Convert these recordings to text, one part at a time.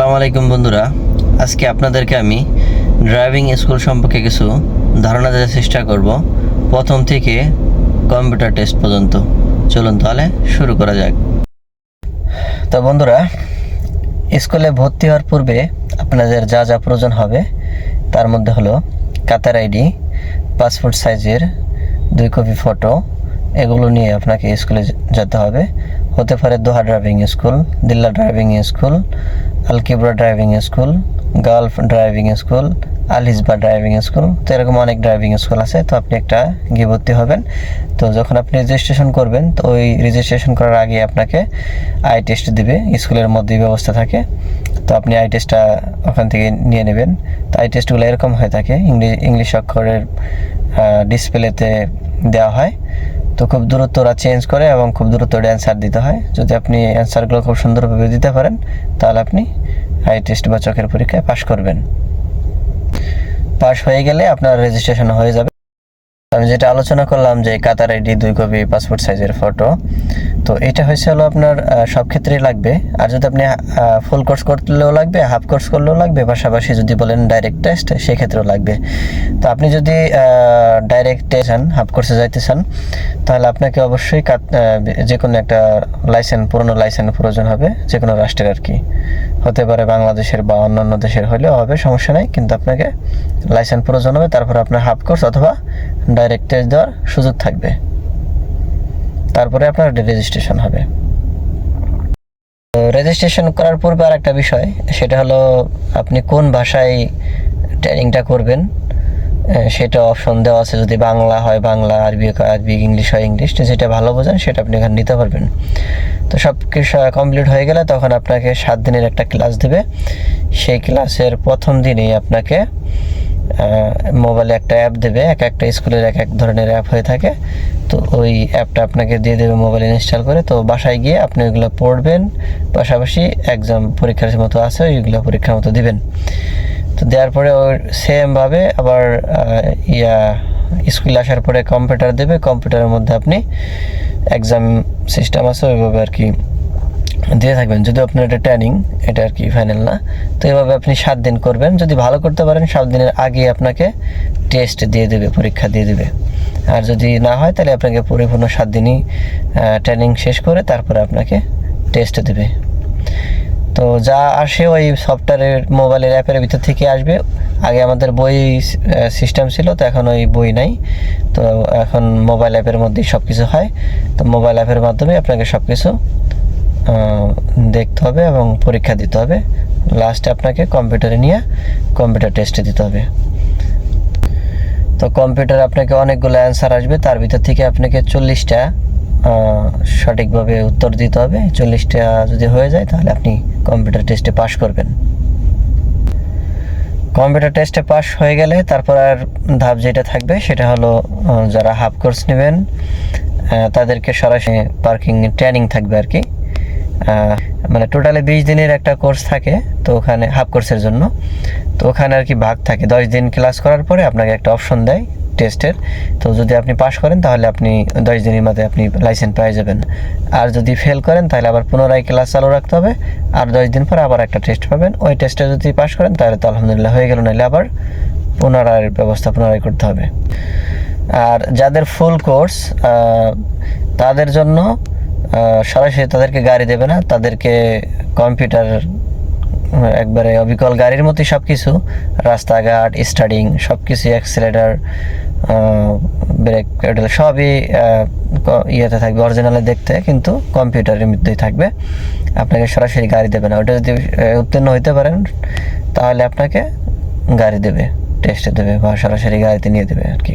আসসালামু আলাইকুম বন্ধুরা। আজকে আপনাদেরকে আমি ড্রাইভিং স্কুল সম্পর্কে কিছু ধারণা দেওয়ার চেষ্টা করব। প্রথম থেকে কম্পিউটার টেস্ট পর্যন্ত। চলুন তাহলে শুরু করা যাক। তো বন্ধুরা স্কুলে ভর্তি হওয়ার পূর্বে আপনাদের যা যা প্রয়োজন হবে, তার মধ্যে হলো কাতার আইডি পাসপোর্ট সাইজের দুই কপি ফটো এগুলো নিয়ে আপনাকে স্কুলে যেতে হবে। হতে পারে Doha driving school দিল্লা driving school আলকিবরা driving school Gulf driving school আলিসবা driving school তো এরকম অনেক ড্রাইভিং স্কুল আছে, তো আপনি একটা গিয়ে ভর্তি হবেন। তো যখন আপনি রেজিস্ট্রেশন করবেন, তো ওই রেজিস্ট্রেশন করার আগে আপনাকে আই টেস্ট দিবে, স্কুলের মধ্যেই ব্যবস্থা থাকে। তো আপনি আই টেস্টটা ওখান থেকে নিয়ে নেবেন। তো আই টেস্টগুলো এরকম হয়ে থাকে ইংলিশ ইংলিশ অক্ষরের ডিসপ্লেতে দেওয়া হয়। তো খুব দ্রুত ওরা চেঞ্জ করে এবং খুব দ্রুত অ্যান্সার দিতে হয়। যদি আপনি অ্যান্সারগুলো খুব সুন্দরভাবে দিতে পারেন, তাহলে আপনি আই টেস্ট বা চোখের পরীক্ষায় পাশ করবেন। পাশ হয়ে গেলে আপনার রেজিস্ট্রেশন হয়ে যাবে। আমি যেটা আলোচনা করলাম যে কাতার আইডি দুই কপি, পাসপোর্ট সাইজের ফটো তো এটা হয়েছে হলো আপনার সব ক্ষেত্রেই লাগবে। আর যদি আপনি ফুল কোর্স করলেও লাগবে হাফ কোর্স করলেও লাগবে, পাশাপাশি যদি বলেন ডাইরেক্ট টেস্ট সেক্ষেত্রেও লাগবে। তো আপনি যদি ডাইরেক্ট টেস্ট চান হাফ কোর্সে যাইতে চান, তাহলে আপনাকে অবশ্যই যে কোনো একটা লাইসেন্স পুরনো লাইসেন্স প্রয়োজন হবে, যে কোনো রাষ্ট্রের আর কি। হতে পারে বাংলাদেশের বা অন্যান্য দেশের হলেও হবে, সমস্যা নেই, কিন্তু আপনাকে লাইসেন্স প্রয়োজন হবে, তারপর আপনার হাফ কোর্স অথবা ডাইরেক্ট টেস্ট দেওয়ার সুযোগ থাকবে। তারপরে আপনার রেজিস্ট্রেশন হবে। রেজিস্ট্রেশন করার পূর্বে আর একটা বিষয়, সেটা হলো আপনি কোন ভাষায় ট্রেনিংটা করবেন? সেটা অপশন দেওয়া আছে যদি বাংলা হয়, বাংলা, আরবি আরবি, ইংলিশ হয়, ইংলিশ যেটা ভালো বোঝেন সেটা আপনি এখানে নিতে পারবেন। তো সব কিছু কমপ্লিট হয়ে গেলে তখন আপনাকে সাত দিনের একটা ক্লাস দেবে। সেই ক্লাসের প্রথম দিনেই আপনাকে মোবাইলে একটা অ্যাপ দেবে, এক একটা স্কুলের এক এক ধরনের অ্যাপ হয়ে থাকে। তো ওই অ্যাপটা আপনাকে দিয়ে দেবে মোবাইলে ইনস্টল করে। তো বাসায় গিয়ে আপনি ওইগুলো পড়বেন, পাশাপাশি এক্সাম পরীক্ষার মতো আছে, ওইগুলো পরীক্ষার মতো দিবেন। তো দেওয়ার পরে ওর সেমভাবে আবার ইয়া স্কুলে আসার পরে কম্পিউটার দেবে। কম্পিউটারের মধ্যে আপনি এক্সাম সিস্টেম আছে, ওইভাবে আর কি দিয়ে থাকবেন। যদি আপনার এটা ট্রেনিং এটা আর কি ফাইনাল না। তো এভাবে আপনি সাত দিন করবেন। যদি ভালো করতে পারেন, সাত দিনের আগে আপনাকে টেস্ট দিয়ে দেবে, পরীক্ষা দিয়ে দেবে। আর যদি না হয়, তাহলে আপনাকে পরিপূর্ণ সাত দিনই ট্রেনিং শেষ করে তারপরে আপনাকে টেস্ট দেবে। তো যা আসে ওই সফটওয়্যারের মোবাইলের অ্যাপের ভিতর থেকে আসবে। আগে আমাদের বই সিস্টেম ছিল, তো এখন ওই বই নাই। তো এখন মোবাইল অ্যাপের মধ্যেই সব কিছু হয়। তো মোবাইল অ্যাপের মাধ্যমে আপনাকে সব কিছু দেখতে হবে এবং পরীক্ষা দিতে হবে। লাস্টে আপনাকে কম্পিউটারে নিয়ে কম্পিউটার টেস্টে দিতে হবে। তো কম্পিউটার আপনাকে অনেকগুলো অ্যান্সার আসবে। তার ভিতর থেকে আপনাকে চল্লিশটা সঠিকভাবে উত্তর দিতে হবে। চল্লিশটা যদি হয়ে যায়, তাহলে আপনি কম্পিউটার টেস্টে পাশ করবেন। কম্পিউটার টেস্টে পাস হয়ে গেলে তারপর আর ধাপ যেটা থাকবে, সেটা হলো যারা হাফ কোর্স নেবেন তাদেরকে সরাসরি পার্কিং ট্রেনিং থাকবে আর কি। মানে টোটালি বিশ দিনের একটা কোর্স থাকে, তো ওখানে হাফ কোর্সের জন্য। তো ওখানে আর কি ভাগ থাকে। দশ দিন ক্লাস করার পরে আপনাকে একটা অপশন দেয় টেস্টের তো যদি আপনি পাস করেন, তাহলে আপনি দশ দিনের মধ্যে আপনি লাইসেন্স পেয়ে যাবেন। আর যদি ফেল করেন, তাহলে আবার পুনরায় ক্লাস চালু রাখতে হবে। আর দশ দিন পর আবার একটা টেস্ট পাবেন। ওই টেস্টে যদি পাস করেন, তাহলে তো আলহামদুলিল্লাহ হয়ে গেল। নাহলে আবার পুনরায় ব্যবস্থা পুনরায় করতে হবে। আর যাদের ফুল কোর্স তাদের জন্য সরাসরি তাদেরকে গাড়ি দেবে না, তাদেরকে কম্পিউটার একবারে অবিকল গাড়ির মতোই সব কিছু রাস্তাঘাট স্টার্টিং সব কিছু অ্যাক্সিলেটার ব্রেক সবই ইয়েতে থাকবে অরিজিনালে দেখতে, কিন্তু কম্পিউটারের মধ্যেই থাকবে। আপনাকে সরাসরি গাড়ি দেবে না। ওটা যদি উত্তীর্ণ হইতে পারেন, তাহলে আপনাকে গাড়ি দেবে টেস্টে দেবে বা সরাসরি গাড়িতে নিয়ে দেবে আর কি।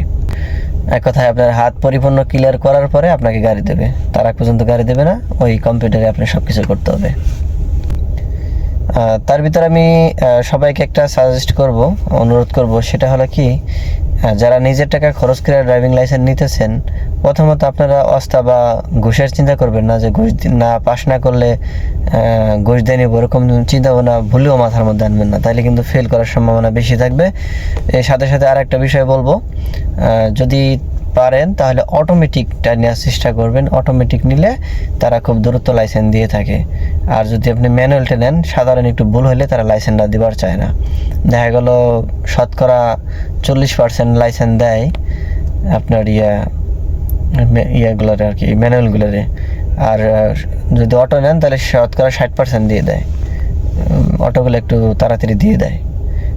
এক কথায় আপনার হাত পরিপূর্ণ ক্লিয়ার করার পরে আপনাকে গাড়ি দেবে। তার আগ পর্যন্ত গাড়ি দেবে না, ওই কম্পিউটারে আপনি সব কিছু করতে হবে। তার ভিতরে আমি সবাইকে একটা সাজেস্ট করব, অনুরোধ করব, সেটা হলো কি আহ, যারা নিজের টাকা খরচ করে ড্রাইভিং লাইসেন্স নিতেছেন প্রথমত আপনারা অস্তা বা ঘুষের চিন্তা করবেন না যে ঘুষ না পাস না করলে ঘুষ দিয়ে নিব এরকম চিন্তা ভাবনা ভুলেও মাথার মধ্যে আনবেন না। তাহলে কিন্তু ফেল করার সম্ভাবনা বেশি থাকবে। এর সাথে সাথে আর একটা বিষয় বলব যদি পারেন, তাহলে অটোমেটিকটা নেওয়ার চেষ্টা করবেন। অটোমেটিক নিলে তারা খুব দ্রুত লাইসেন্স দিয়ে থাকে। আর যদি আপনি ম্যানুয়ালটা নেন, সাধারণ একটু ভুল হলে তারা লাইসেন্সটা দিবার চায় না। দেখা গেল, শতকরা চল্লিশ পার্সেন্ট লাইসেন্স দেয় আপনার ইয়া ইয়াগুলোরে আর কি ম্যানুয়ালগুলোরে আর, যদি অটো নেন, তাহলে শতকরা ষাট পার্সেন্ট দিয়ে দেয়। অটোগুলো একটু তাড়াতাড়ি দিয়ে দেয়।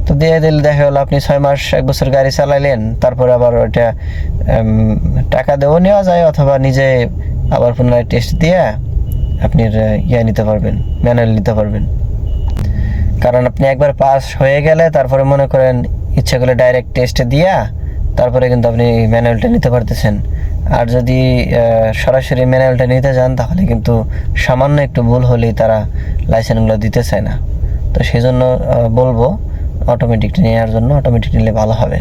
তো দিয়ে দিলে, দেখা গেলো আপনি ছয় মাস, এক বছর গাড়ি চালাইলেন, তারপরে আবার ওইটা টাকা দেওয়া নেওয়া যায়, অথবা নিজে আবার পুনরায় টেস্ট দিয়ে আপনি ইয়ে নিতে পারবেন ম্যানুয়াল নিতে পারবেন। কারণ আপনি একবার পাস হয়ে গেলে তারপরে মনে করেন ইচ্ছা করলে ডাইরেক্ট টেস্টে দিয়া তারপরে কিন্তু আপনি ম্যানুয়ালটা নিতে পারতেছেন। আর যদি সরাসরি ম্যানুয়ালটা নিতে যান, তাহলে কিন্তু সামান্য একটু ভুল হলেই তারা লাইসেন্সগুলো দিতে চায় না। তো সেই জন্য বলব অটোমেটিক নেওয়ার জন্য অটোমেটিক নিলে ভালো হবে।